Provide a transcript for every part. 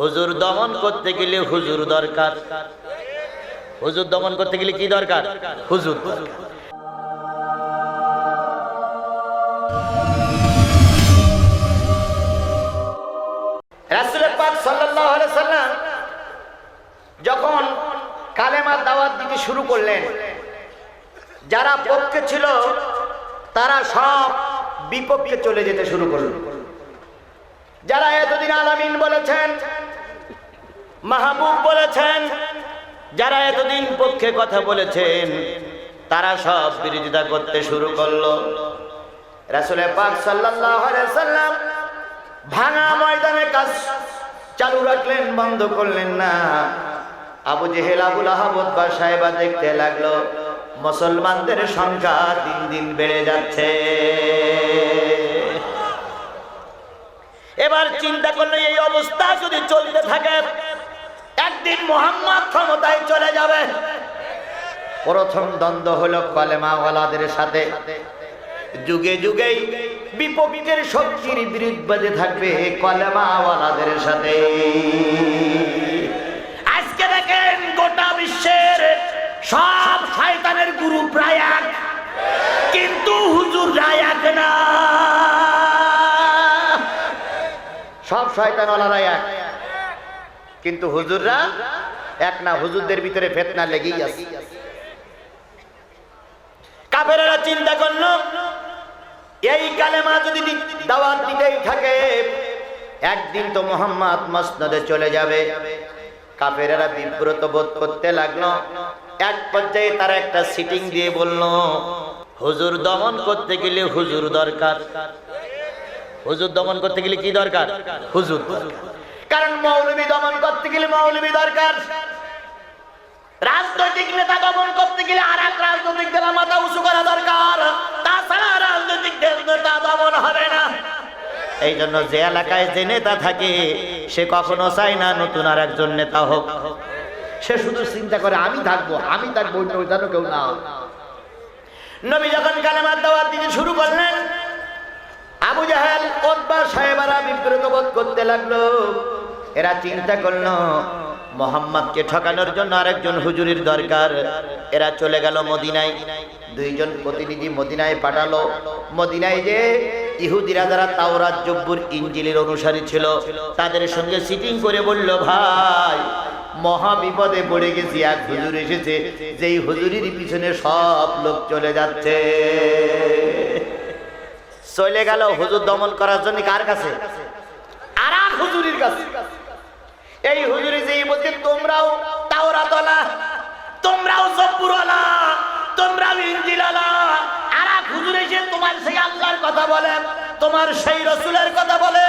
হুজুর দমন করতে গেলে হুজুর দরকার। হুজুর দমন করতে গেলে কি দরকার? হুজুর যখন কালেমার দাওয়াত দিতে শুরু করলেন, যারা পক্ষে ছিল, তারা সব বিপক্ষে চলে যেতে শুরু করল। যারা এতদিন আলামিন বলেছেন মাহবুব বলেছেন, যারা এতদিন পক্ষে কথা বলেছেন, তারা সব বিরোধিতা করতে শুরু করল। রাসূলের পাক সাল্লাম ভাঙা ময়দানে কাজ চালু রাখলেন, বন্ধ করলেন না। আবু জেহেল আবুল আহমদ বা সাহেবা দেখতে লাগল, মুসলমানদের সংখ্যা দিন দিন বেড়ে যাচ্ছে। এবার চিন্তা করলে এই অবস্থা যদি চলতে থাকে একদিন মোহাম্মদ ক্ষমতায় চলে যাবে। প্রথম দ্বন্দ্ব হলো কলেমাওয়ালাদের সাথে। যুগে যুগেই বিপক্ষের শক্তির বিরুদ্ধে থাকবে কলেমাওয়ালাদের সাথে। আজকে দেখেন গোটা বিশ্বের সব শয়তানের গুরু প্রায় এক। কিন্তু হুজুর রায় এক না। সব শয়তানওয়ালারা এক। কিন্তু হুজুররা এক না হুজুরদের ভিতরে ফেতনা লেগেই আছে। কাফেরেরা চিন্তা করল, এই কালেমা যদি দাওয়াত দিতেই থাকে, একদিন তো মোহাম্মদ মসনদে চলে যাবে। কাফেরেরা বিব্রত বোধ করতে লাগল। এক পর্যায়ে তারা একটা সিটিং দিয়ে বলল, হুজুর দমন করতে গেলে হুজুর দরকার। হুজুর দমন করতে গেলে কি দরকার? হুজুর কারণ মৌলবী দমন করতে গেলে মৌলবী দরকার। রাজনৈতিক নেতা দমন করতে গেলে আর এক রাজনৈতিক দলের মাথা উঁচু করা দরকার। তাছাড়া রাজনৈতিক নেতা দমন হবে না। এই জন্য যে এলাকায় যে নেতা থাকে, সে কখনো চায় না নতুন আর একজন নেতা হোক। সে শুধু চিন্তা করে, আমি থাকব আমি থাকব, অন্য যেন কেউ না। নবী যখন কালেমার দাওয়াত দিতে শুরু করলেন, আবু জাহেল ওতবা সাহেবারা বিব্রত বোধ করতে লাগল। এরা চিন্তা করল, মোহাম্মদকে ঠকানোর জন্য আরেকজন হুজুরির দরকার। এরা চলে গেল মদিনায়। দুইজন প্রতিনিধি মদিনায় পাঠালো। মদিনায় যে ইহুদিরা যারা তাওরাত, জব্বুর ইঞ্জিলের অনুসারী ছিল, তাদের সঙ্গে সিটিং করে বলল, ভাই, মহা বিপদে পড়ে গেছি, এক হুজুর এসেছে। যেই হুজুরির পিছনে সব লোক চলে যাচ্ছে। চলে গেল হুজুর দমন করার জন্য কার কাছে? আর হুজুরির কাছে। এই হুজুরি যে বলছে, তোমরাও তাওরাতলা, তোমরাও জব্বুরলা তোমরাও ইঞ্জিলালা আর এক তোমার সেই আল্লাহর কথা বলে, তোমার সেই রসুলের কথা বলে,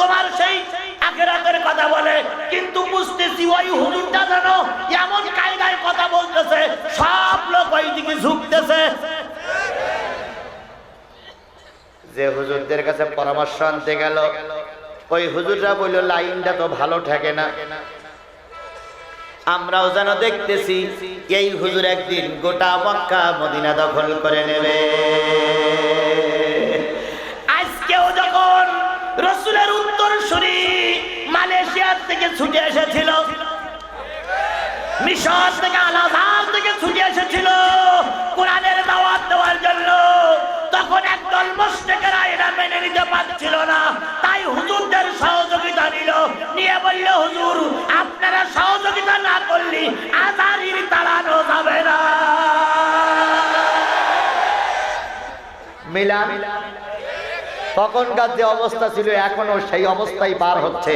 তোমার সেই কথা বলে। কিন্তু বুঝতেছি ওই হুজুরটা যেন এমন কায়দায় কথা বলতেছে, সব লোক ওই দিকে ঝুঁকতেছে। যে হুজুরদের কাছে পরামর্শ আনতে গেল ওই হুজুররা বলল, লাইনটা তো ভালো থাকে না। আমরাও যেন দেখতেছি, এই হুজুর একদিন গোটা মক্কা মদিনা দখল করে নেবে। আজকেও যখন রসুলের উত্তর শুনি, মালয়েশিয়ার থেকে ছুটে এসেছিল, মিশর থেকে আলাদার থেকে ছুটে এসেছিল, কোরআনের দাওয়াত দেওয়ার জন্য, তখন একদল মুশরিকেরা এটা মেনে নিতে পারছিল না। মিলান তখনকার যে অবস্থা ছিল এখনও সেই অবস্থাই পার হচ্ছে।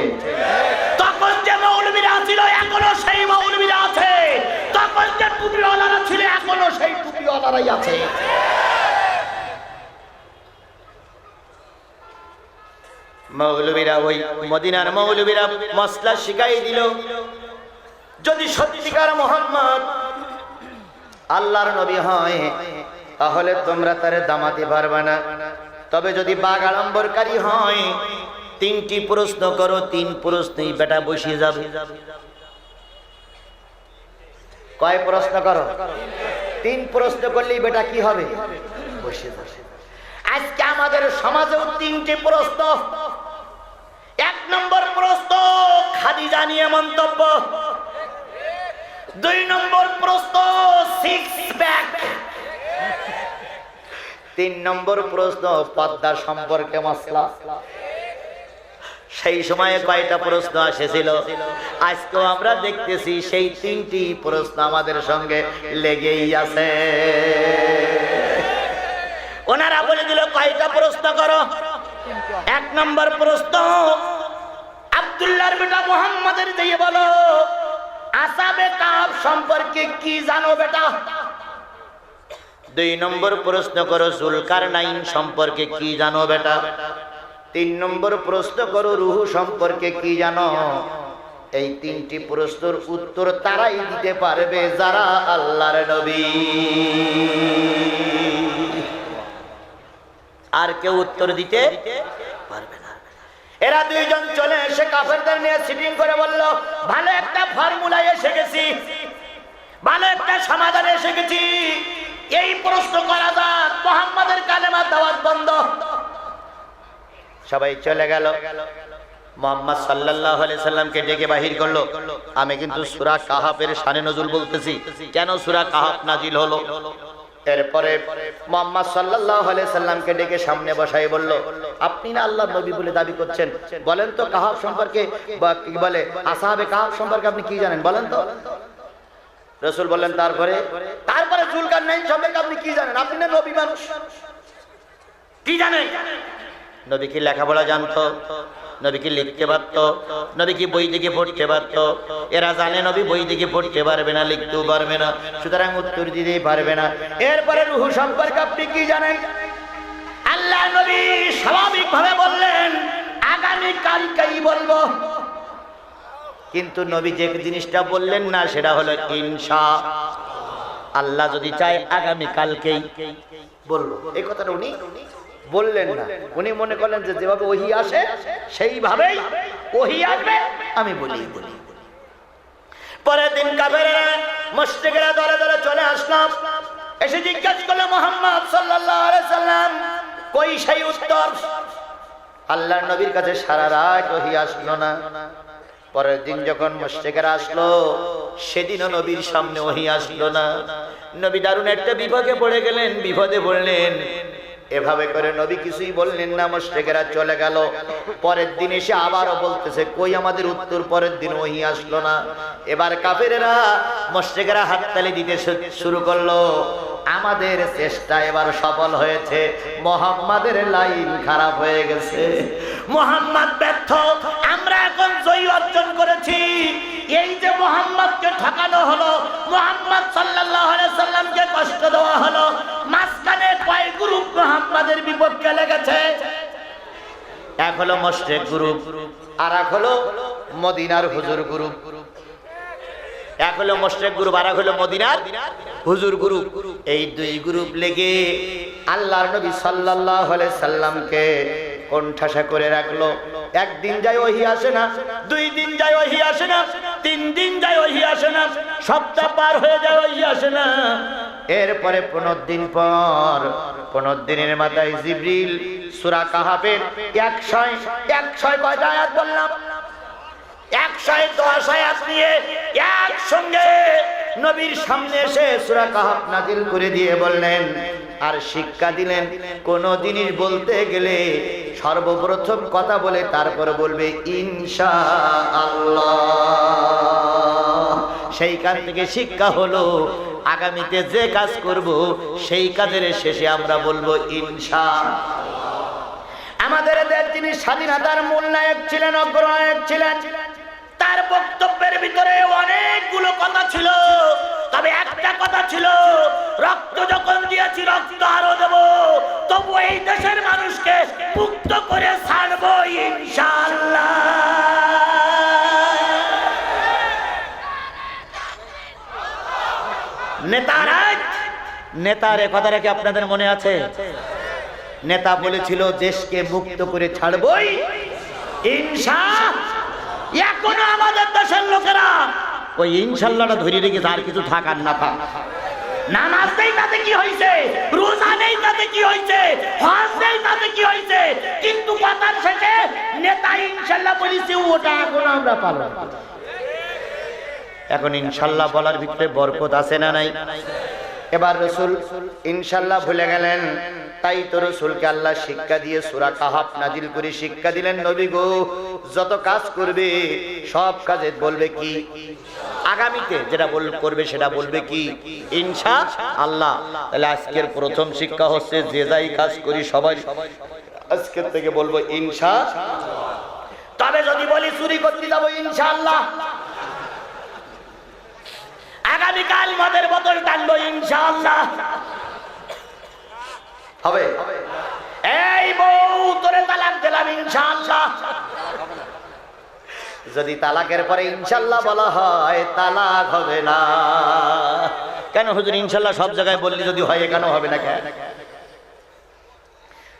তখন যে মৌলবীরা ছিল এখনও সেই মৌলবীরা আছে। তখন যে টুপিওয়ালারা ছিল এখনও সেই টুপিওয়ালারাই আছে। মৌলবীরা ওই মদিনার মৌলবীরা মশলা শিখাই দিল। যদি সত্যিকার মোহাম্মদ আল্লাহর নবী হয় তাহলে তোমরা তারে দামাতে পারবে না। তবে যদি বাঘ আড়ম্বরকারী হয়, তিনটি প্রশ্ন করো, তিন প্রশ্নই বেটা বসিয়ে যাবে। কয় প্রশ্ন করো? তিন প্রশ্ন করলেই বেটা কি হবে? বসে আজকে আমাদের সমাজেও তিনটি প্রশ্ন। এক নম্বর প্রশ্ন, খাদিজা নিয়ে মন্তব্য। দুই নম্বর প্রশ্ন সিক্স প্যাক তিন নম্বর প্রশ্ন পদ্মা সম্পর্কে মশলা। সেই সময়ে কয়টা প্রশ্ন এসেছিল আজকেও আমরা দেখতেছি সেই তিনটি প্রশ্ন আমাদের সঙ্গে লেগেই আছে। ওনারা বলে দিল, কয়টা প্রশ্ন করো? এক নম্বর প্রশ্ন, আব্দুল্লাহর বেটা মোহাম্মদের দিয়ে বলো আসাবে কাব সম্পর্কে কি জানো বেটা? দুই নম্বর প্রশ্ন করো জুলকার নাইন সম্পর্কে কি জানো বেটা? তিন নম্বর প্রশ্ন করো, রুহু সম্পর্কে কি জানো? এই তিনটি প্রশ্নের উত্তর তারাই দিতে পারবে যারা আল্লাহর নবী। আর কেউ উত্তর দিতে পারবে না। এরা দুইজন চলে এসে কাফেরদের নিয়ে সিটিং করে বলল, ভালো একটা ফর্মুলায় এসে গেছি। ভালো একটা সমাধানে এসে গেছি। প্রশ্ন করা যাক, মোহাম্মদের কালেমার দাওয়াত বন্ধ। সবাই চলে গেল। ডেকে সামনে বসাই বলল, আপনি না আল্লাহর নবী বলে দাবি করছেন? বলেন তো কাহাব সম্পর্কে বা কি বলে? আসহাবে কাহাফ সম্পর্কে আপনি কি জানেন? বলেন তো। রসুল বললেন, তারপরে? তারপরে জুলকার নাইন সম্পর্কে আপনি কি জানেন? আপনি না নবী মানুষ? কি জানেন? নবী কি লেখাপড়া জানতো? নবী কি লিখতে পারত? নবী কি বই দেখে পড়তে পারত? এরা জানে নবী বই দেখে পড়তে পারবে না, লিখতেও পারবে না, সুতরাং উত্তর দিতেই পারবে না। এরপরে রুহু সম্পর্কে আপনি কি জানেন? আল্লাহ নবী স্বাভাবিকভাবে বললেন আগামী কালকেই বলব কিন্তু নবী যে জিনিসটা বললেন না, সেটা হলো ইনশা আল্লাহ যদি চায় আগামী কালকেই বলব এই কথাটা উনি বললেন না। উনি মনে করলেন যে যেভাবে ওহি আসে, সেইভাবেই ওহি আসবে, আমি বলি। বলি পরের দিন কাফেরেরা মুশরিকরা দলে দলে চলে আসলাম। এসে জিজ্ঞাসা করল, মোহাম্মদ সাল্লাল্লাহু আলাইহি সাল্লাম, কই সেই উত্তর? আল্লাহর নবীর কাছে সারা রাত ওহি আসলো না। পরের দিন যখন মুশরিকরা আসলো, সেদিনও নবীর সামনে ওহি আসলো না। নবী দারুণ একটা বিপদে পড়ে গেলেন, বিপদে পড়লেন। এভাবে করে নবী কিছুই বললেন না মুশরিকেরা চলে গেল। পরের দিন এসে আবারও বলতেছে, কই আমাদের উত্তর, পরের দিন ওহি আসলো না। এবার কাফেরেরা মুশরিকেরা হাততালি দিতে শুরু করল। আমাদের চেষ্টা এবার সফল হয়েছে। মোহাম্মদের লাইন খারাপ হয়ে গেছে। মোহাম্মদ ব্যর্থ। জয় অর্জন করেছি। এই যে মোহাম্মদকে ঠকানো হলো, মোহাম্মদ আলাইহি সাল্লামকে কষ্ট দেওয়া হলো, মাঝখানে কয় গ্রুপ মোহাম্মদের বিপক্ষে লেগেছে। এক হলো মোশরেক গ্রুপ, আর এক হলো মদিনার হুজুর গ্রুপ। এক হলো মোশরেক গ্রুপ, আর এক হলো মদিনার হুজুর গ্রুপ। এই দুই গ্রুপ লেগে আল্লাহর নবী সাল্লাল্লাহু আলাইহি সাল্লামকে কোণঠাসা করে রাখল। একদিন যায় ওহি আসে না, দুই দিন যায় ওহি আসে না, তিন দিন যায় ওহি আসে না, সপ্তাহ পার হয়ে যায় ওহি আসে না। এরপরে পনেরো দিন পর, পনেরো দিনের মাথায় জিবরিল সূরা কাহাফের একশয় একশয় কয়টা আয়াত বললাম? একশো দশ আয়াত নিয়ে একসঙ্গে নবীর সামনে এসে সূরা কাহাফ নাজিল করে দিয়ে বললেন আর শিক্ষা দিলেন। কোন জিনিস বলতে গেলে সর্বপ্রথম কথা বলে তারপর বলবে ইনশা আল্লাহ সেইখান থেকে শিক্ষা হলো, আগামীতে যে কাজ করব, সেই কাজের শেষে আমরা বলব ইনশা আমাদের দেশ যিনি স্বাধীনতার মূল নায়ক ছিলেন, অগ্রনায়ক ছিলেন, তার বক্তব্যের ভিতরে অনেকগুলো কথা ছিল। তবে একটা কথা ছিল নেতার এ কথাটা কি আপনাদের মনে আছে? নেতা বলেছিল, দেশকে মুক্ত করে ছাড়বই। এখনও আমাদের দেশের লোকেরা ওই ইনশাল্লাহটা ধরে রেখেছে, আর কিছু থাকার না থাক। কি হয়েছে? তাতে কি হয়েছে? কি হয়েছে? কিন্তু নেতা ইনশাল্লাহ বলেছে, ওটা এখন এখন ইনশাল্লাহ বলার ভিতরে বরকত আছে না নাই? এবার রসুল ইনশাল্লাহ ভুলে গেলেন। তাই তো রসুলকে আল্লাহ শিক্ষা দিয়ে সুরা কাহাব নাজিল করে শিক্ষা দিলেন, নবী গো, যত কাজ করবে, সব কাজে বলবে কি? আগামীতে যেটা বল, করবে সেটা বলবে কি? ইনশা আল্লাহ। তাহলে আজকের প্রথম শিক্ষা হচ্ছে, যে যাই কাজ করি, সবাই আজকের থেকে বলব, ইনশা তবে যদি বলি, চুরি করতে যাব ইনশাআল্লাহ আগামীকাল মদের বোতল টানবো ইনশাআল্লাহ। হবে। এই বউ তোরে তালাক দিলাম ইনশাআল্লাহ। যদি তালাকের পরে ইনশাল্লাহ বলা হয় তালাক হবে না। কেন হুজুর ইনশাল্লাহ সব জায়গায় বললি যদি হয় কেন হবে না কেন?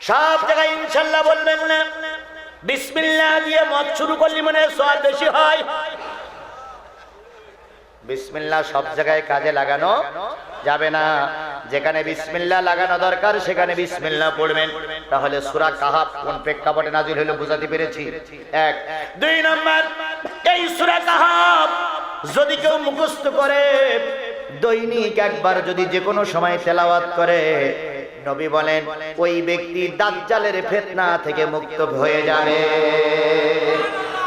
সব জায়গায় ইনশাল্লাহ বলবেন না। বিসমিল্লাহ দিয়ে মদ শুরু করলি মনে সব বেশি হয়। বিসমিল্লাহ সব জায়গায় কাজে লাগানো যাবে না। যেখানে বিসমিল্লাহ লাগানো দরকার, সেখানে বিসমিল্লাহ পড়বেন। তাহলে সুরা কাহাব কোন প্রেক্ষাপটে নাজিল হলো বুঝাতে পেরেছি? এক। দুই নম্বর, এই সুরা কাহাব যদি কেউ মুখস্থ করে, দৈনিক একবার যদি যে কোনো সময় তেলাওয়াত করে, নবী বলেন, ওই ব্যক্তি দাজ্জালের ফিতনা থেকে মুক্ত হয়ে যাবে।